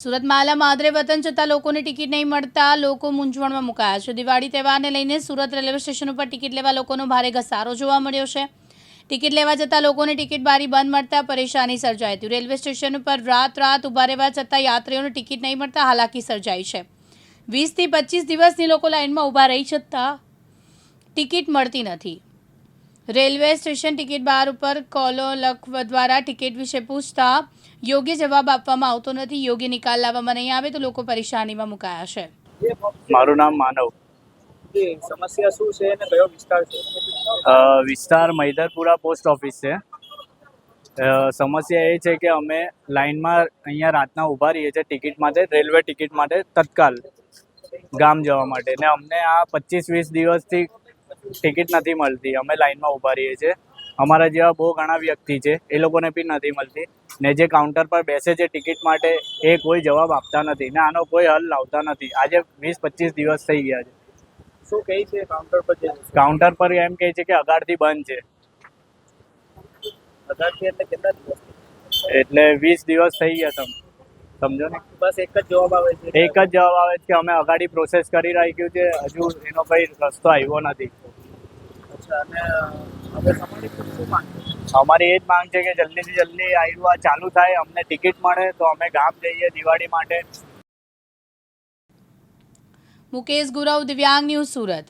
સુરતમાં આલા માદરે વતન જતા લોકોને ટિકિટ નહીં મળતા લોકો મૂંઝવણમાં મુકાયા છે. દિવાળી તહેવારને લઈને સુરત રેલવે સ્ટેશન ઉપર ટિકિટ લેવા લોકોનો ભારે ઘસારો જોવા મળ્યો છે. ટિકિટ લેવા જતા લોકોને ટિકિટ બારી બંધ મળતા પરેશાની સર્જાઈ હતી. રેલવે સ્ટેશન ઉપર રાત રાત ઊભા રહેવા છતાં યાત્રીઓને ટિકિટ નહીં મળતા હાલાકી સર્જાઈ છે. વીસથી પચીસ દિવસની લોકો લાઇનમાં ઊભા રહી છતાં ટિકિટ મળતી નથી. રેલવે સ્ટેશન ટિકિટ બાર ઉપર કોલો લખ દ્વારા ટિકિટ વિશે પૂછતા યોગ્ય જવાબ આપવામાં આવતો નથી. યોગ્ય નિકાલ લાવવામાં નહીં આવે તો લોકો પરેશાનીમાં મુકાયા છે. મારું નામ માનવ. સમસ્યા શું છે અને કયો વિસ્તાર છે? વિસ્તાર મૈદરપુરા પોસ્ટ ઓફિસ છે. સમસ્યા એ છે કે અમે લાઇનમાં અહીંયા રાતના ઊભા રહીએ છીએ ટિકિટ માટે રેલવે ટિકિટ માટે તત્કાલ ગામ જવા માટે. ને અમને આ પચીસ વીસ દિવસથી ટિકિટ નથી મળતી. અમે લાઇનમાં ઊભા રહીએ છીએ. અમારા જેવા બહુ ઘણા વ્યક્તિ છે એ લોકોને બી નથી મળતી. ને જે કાઉન્ટર પર બેસે છે ટિકિટ માટે એ કોઈ જવાબ આપતા નથી. ને આનો કોઈ હલ લાવતા નથી. આજે વીસ પચીસ દિવસ થઈ ગયા છે. શું કહે છે કાઉન્ટર પર કાઉન્ટર પર એમ કહે છે કે અગાડથી બંધ છે. એટલે કેટલા દિવસ? એટલે વીસ દિવસ થઈ ગયા તમે સમજો ને? બસ એક જ જવાબ આવે છે. એક જ જવાબ આવે છે કે અમે અગાડી પ્રોસેસ કરી રાખ્યું છે. હજુ એનો કઈ રસ્તો આવ્યો નથી. અચ્છા અને હવે તમારી શું માંગ છે? અમારી એ જ માંગ છે કે જલ્દીથી જલ્દી આવ્યું આ ચાલુ થાય અમને ટિકિટ મળે તો અમે ગામ જઈએ દિવાળી માટે. મુકેશ ગુરવ દિવ્યાંગ ન્યૂઝ સુરત.